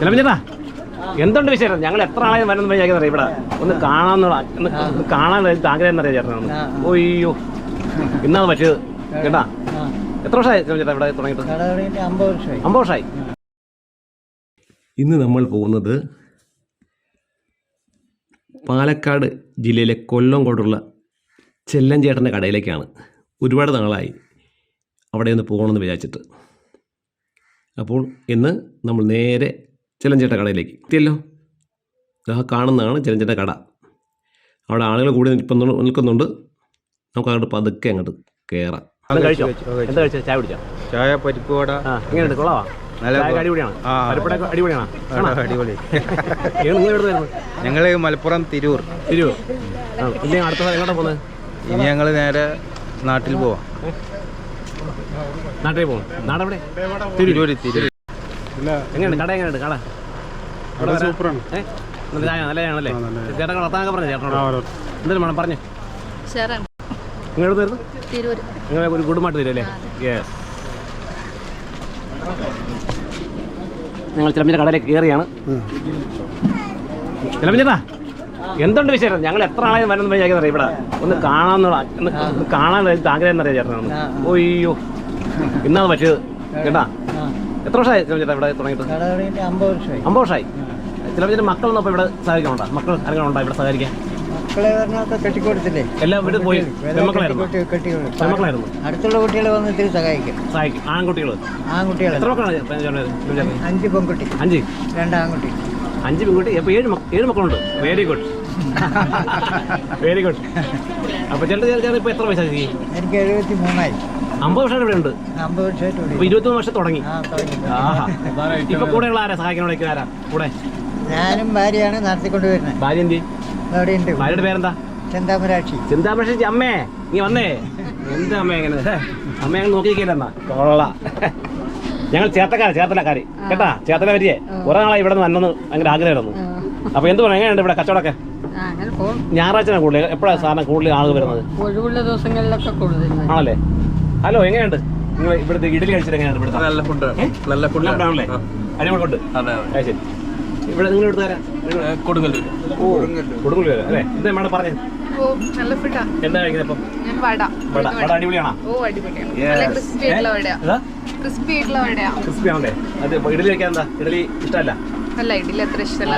ചിലപ്പോൾ ചേട്ടാ എന്തുണ്ട് വിശേഷം? ഞങ്ങൾ എത്ര ആളെ വരുന്ന അറിയാം? ഇവിടെ ഒന്ന് കാണാന്നുള്ള ഒന്ന് കാണാൻ ഒരു ആഗ്രഹം എന്നറിയാം ചേട്ടനാണ് ഓയ്യോ ഇന്നാണ് പറ്റിയത്. കേട്ടാ എത്ര വർഷമായി ചേട്ടാ ഇവിടെ തുടങ്ങിയിട്ട് അമ്പത് വർഷമായി. ഇന്ന് നമ്മൾ പോകുന്നത് പാലക്കാട് ജില്ലയിലെ കൊല്ലം കൊണ്ടുള്ള ചെല്ലഞ്ചേട്ടന്റെ കടയിലേക്കാണ്. ഒരുപാട് നാളായി അവിടെ ഒന്ന് പോകണമെന്ന് വിചാരിച്ചിട്ട്. അപ്പോൾ ഇന്ന് നമ്മൾ നേരെ ചെല്ലഞ്ചേട്ട കടയിലേക്ക്. എത്തിയല്ലോ? ആ കാണുന്നതാണ് ചിലഞ്ചേട്ട കട. അവിടെ ആളുകൾ കൂടി നിൽപ്പുന്നു നിൽക്കുന്നുണ്ട്. നമുക്ക് അങ്ങോട്ട് പതുക്കെ അങ്ങോട്ട് കയറാം കഴിച്ചോ? എന്താ കഴിച്ചോ ചായ പരിപ്പ് വട. എങ്ങനെയുണ്ട് കൊള്ളാവാ? നല്ല ചായ അടിപൊളിയാണ്? ആ. പരിപ്പടൊക്കെ അടിപൊളി. ഞങ്ങൾ മലപ്പുറം തിരൂർ. തിരൂർ. ഇനി അടുത്ത എങ്ങോട്ടാ പോകുന്നത്? ഇനി ഞങ്ങൾ നേരെ നാട്ടിൽ പോവാം. നാട്ടിൽ പോവാം. നാടെവിടെ? തിരൂർ തിരൂർ എങ്ങനെയുണ്ട്? കട എങ്ങനെയുണ്ട്? കട? ഇവിടെ സൂപ്പറാണ്? നല്ല ചായ നല്ല ചായയാണല്ലേ ചേട്ടൻ പറഞ്ഞു? ചേട്ടനോട്? വേണം പറഞ്ഞു. ഒരു കുടുംബമായിട്ട് അല്ലേ? യെസ് ഞങ്ങൾ ചിലമ്പിന്റെ കടയിലേക്ക് കയറിയാണ് ചിലമ്പിച്ചേട്ടാ എന്തുണ്ട് വിശേഷം? ഞങ്ങൾ എത്ര ആളെ വരുന്ന വിചാരിക്കുന്നത് ഇവിടെ. ഒന്ന് കാണാന്നുള്ള ഒന്ന് കാണാൻ ആഗ്രഹം എന്നറിയാം ചേട്ടനാണ് ഓയ്യോ ഇന്നാണ് പറ്റിയത്. കേട്ടാ? എത്ര വർഷമായി ചിലമ്പ് ചേട്ടാ ഇവിടെ തുടങ്ങിയിട്ട്? അമ്പത് വർഷമായി. അമ്പത് വർഷമായി? ചിലപ്പോൾ ചേട്ടൻ മക്കളൊന്നും അപ്പോൾ ഇവിടെ സഹായിക്കണുണ്ടോ മക്കൾ ആരെങ്കിലും ഉണ്ടോ ഇവിടെ സഹായിക്കാൻ മക്കളെ പറഞ്ഞൊക്കെ കെട്ടിക്കൊടുത്തില്ലേ? എല്ലാം വീട്ടിൽ പോയി. പെൺമക്കളായിരുന്നു. അടുത്തുള്ള കുട്ടികളെ വന്ന് ഇത്തിരി സഹായിക്കും. സഹായിക്കും. ആൺകുട്ടികൾ ആൺകുട്ടികളെ. എത്ര മക്കളാണ്? അഞ്ച് പെൺകുട്ടി. അഞ്ച്? രണ്ട് ആൺകുട്ടി. അഞ്ച് പെൺകുട്ടി. അപ്പോൾ ഏഴ് ഏഴ് മക്കളുണ്ട്. വെരി ഗുഡ് വെരി ഗുഡ് അപ്പോൾ ചേട്ടൻ ചേട്ടൻ ഇപ്പോൾ എത്ര വയസ്സായി എനിക്ക് എഴുപത്തി മൂന്നായി അമ്പത് വർഷം ഇവിടെ ഉണ്ട്. അമ്പത് വർഷമായിട്ട് ഇപ്പോൾ ഇവിടെ ഇരുപത്തൊന്ന് വർഷം തുടങ്ങി. ഇപ്പൊ കൂടെ ആഹാ. ഇപ്പൊ കൂടെയുള്ള ആരാ? സഹായിക്കണോ ആരാ? കൂടെ? ഞാനും ഭാര്യയാണ് നടത്തിക്കൊണ്ട് വരുന്നത്. ഭാര്യ എന്തി? അവിടെ ഉണ്ട്. ഭാര്യയുടെ പേരെന്താ? ചിന്താമരാക്ഷി. ചിന്താമരാക്ഷി അമ്മേ നീ വന്നേ. എന്താ അമ്മ എങ്ങനെ അമ്മ ഞങ്ങൾ നോക്കിയിരിക്കില്ലെന്നാ കൊള്ള. ഞങ്ങൾ ചേർത്തക്കാര് ചേർത്തലക്കാര്. കേട്ടാ? ചേർത്തല വരികയെ കുറെ നാളായി ഇവിടെ നിന്ന് വന്നെന്ന് ഭയങ്കര ആഗ്രഹമായിരുന്നു. അപ്പൊ എന്ത് പറയാം എങ്ങനെയുണ്ട് ഇവിടെ കച്ചവടമൊക്കെ? ഞായറാഴ്ച കൂടുതൽ. എപ്പോഴാണ് സാറിന് കൂടുതൽ ആളുകൾ വരുന്നത്? ഒഴിവുള്ള ദിവസങ്ങളിലൊക്കെ കൂടുതൽ ആണല്ലേ? ഹലോ എങ്ങനെയുണ്ട്? നിങ്ങൾ ഇവിടുത്തെ ഇഡലി കഴിച്ചിട്ട് എങ്ങനെയാണ് ഇവിടുത്തെ? നല്ല ഫുഡ്? നല്ല അടിപൊളി ഫുഡ് അതെ അത്. ശരി. ഇവിടെ നിങ്ങൾ എടുത്ത് തരാം കൊടുങ്ങല്ലൂർ ഓ കൊടുങ്ങല്ലൂർ അല്ലേ? എന്താ മേഡം പറഞ്ഞത്? ഓ നല്ല ഫുഡാ എന്താ കഴിക്കുന്നത് ഇപ്പം? ഞാൻ വട. വട. വട അടിപൊളിയാണോ? ഓ അടിപൊളിയാണ്. ക്രിസ്പി ആയിട്ടുള്ള വടയാ. ക്രിസ്പി ആയിട്ടുള്ള വടയാ. ക്രിസ്പി ആണല്ലേ? അത് ഇപ്പൊ ഇഡലി കഴിക്കാൻ എന്താ? ഇഡലി ഇഷ്ടമല്ല? അല്ല ഇഡലി അത്ര ഇഷ്ടമല്ല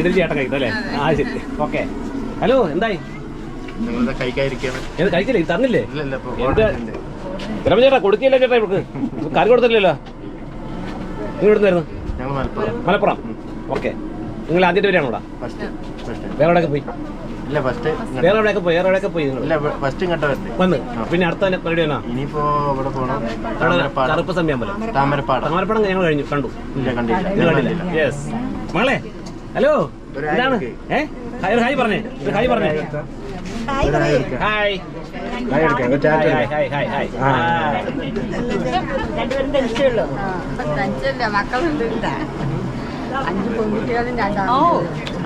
ഇഡലി ചേട്ടൻ കഴിക്കും അല്ലേ? ആ ശരി. ഓക്കെ. ഹലോ എന്തായി? കഴിക്കാതിരിക്കാണ്. ഇത് കഴിക്കില്ലേ? തന്നില്ലേ? എന്ത്? ചിലപ്പോൾ ചേട്ടാ കൊടുക്കില്ല ചേട്ടാ ഇവർക്ക് കറി കൊടുത്തില്ലല്ലോ ഇവിടുന്നായിരുന്നു മലപ്പുറം. ഓക്കെ. നിങ്ങൾ ആദ്യത്തെ വരെയാണോ ഇവിടെ? വേറെ എവിടെയൊക്കെ പോയി? ഇല്ല ഫസ്റ്റ് വേറെ എവിടെയൊക്കെ പോയി വേറെ എവിടെയൊക്കെ പോയി നിങ്ങൾ ഫസ്റ്റ് വന്ന്. പിന്നെ അടുത്ത പരിപാടി ഇനിയിപ്പോ ഇവിടെ കറുപ്പ് സമയം പോലെ. താമരപ്പാടം. താമരപ്പടം ഞങ്ങൾ കഴിഞ്ഞു കണ്ടു. കണ്ടില്ല. യെസ് മകളെ ഹലോ? ഹായ് എന്താണ്? പറഞ്ഞേ. ഹായ് പറഞ്ഞേ. Hi hi hi hi hi hi അഞ്ചല്ല മക്കളുണ്ട്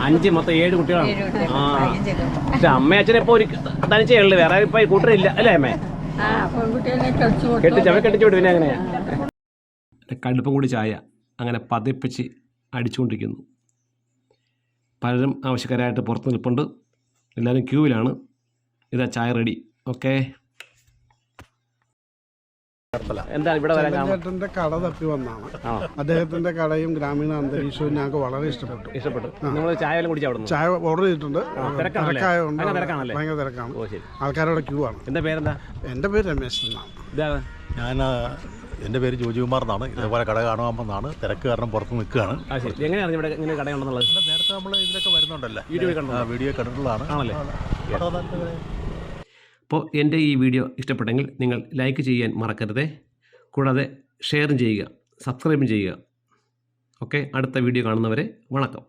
അഞ്ച് മൊത്തം ഏഴ് കുട്ടികളാണ്. ആ. പക്ഷെ അമ്മ അച്ഛനെ ഇപ്പൊ ഒരു തനിച്ചേ ഉള്ളു. വേറെ ഇപ്പൊ കൂട്ടറില്ല കൂട്ടരില്ല അല്ലേ അമ്മേ? കെട്ടിച്ചു പെൺകുട്ടികളെ കളിച്ചു കെട്ടിച്ച് അവ കെട്ടിച്ചു വിട്ടു പിന്നെ അങ്ങനെയാ കടുപ്പം കൂടി ചായ അങ്ങനെ പതിപ്പിച്ച് അടിച്ചുകൊണ്ടിരിക്കുന്നു. പലരും ആവശ്യക്കാരായിട്ട് പുറത്ത് നിൽപ്പുണ്ട്. എല്ലാവരും ക്യൂവിലാണ്. ഇതാ ചായ റെഡി ഓക്കെ എന്താ ഇവിടെ ചേട്ടന്റെ കട തപ്പി വന്നാണ് അദ്ദേഹത്തിന്റെ കടയും ഗ്രാമീണ അന്തരീക്ഷവും ഞങ്ങൾക്ക് വളരെ ഇഷ്ടപ്പെട്ടു ഇഷ്ടപ്പെട്ടു നമ്മൾ ചായ കുടിച്ചു ചായ ഓർഡർ ചെയ്തിട്ടുണ്ട്? തിരക്കായതുകൊണ്ട് ഭയങ്കര തിരക്കാണ് ആൾക്കാരുടെ ക്യൂ ആണ് എന്റെ പേരെന്താ എന്റെ പേര് രമേശ് എന്നാണ് ഇതാ ഞാൻ എന്റെ പേര് ജോജികുമാർ എന്നാണ് ഇതേപോലെ കട കാണുവാമെന്നാണ് തിരക്ക് കാരണം പുറത്ത് നിൽക്കുകയാണ് എങ്ങനെയാണ് ഇവിടെ ഇങ്ങനെ കടയുണ്ടെന്നുള്ളത് നേരത്തെ നമ്മൾ ഇതിലൊക്കെ വരുന്നുണ്ടല്ലോ? വീഡിയോ കണ്ടിട്ടുള്ളതാണ് ആണല്ലേ അപ്പോൾ എന്റെ ഈ വീഡിയോ ഇഷ്ടപ്പെട്ടെങ്കിൽ നിങ്ങൾ ലൈക്ക് ചെയ്യാൻ മറക്കരുത്. കൂടാതെ ഷെയറും ചെയ്യുക സബ്സ്ക്രൈബും ചെയ്യുക. ഓക്കെ അടുത്ത വീഡിയോ കാണുന്നവരെ വണക്കം.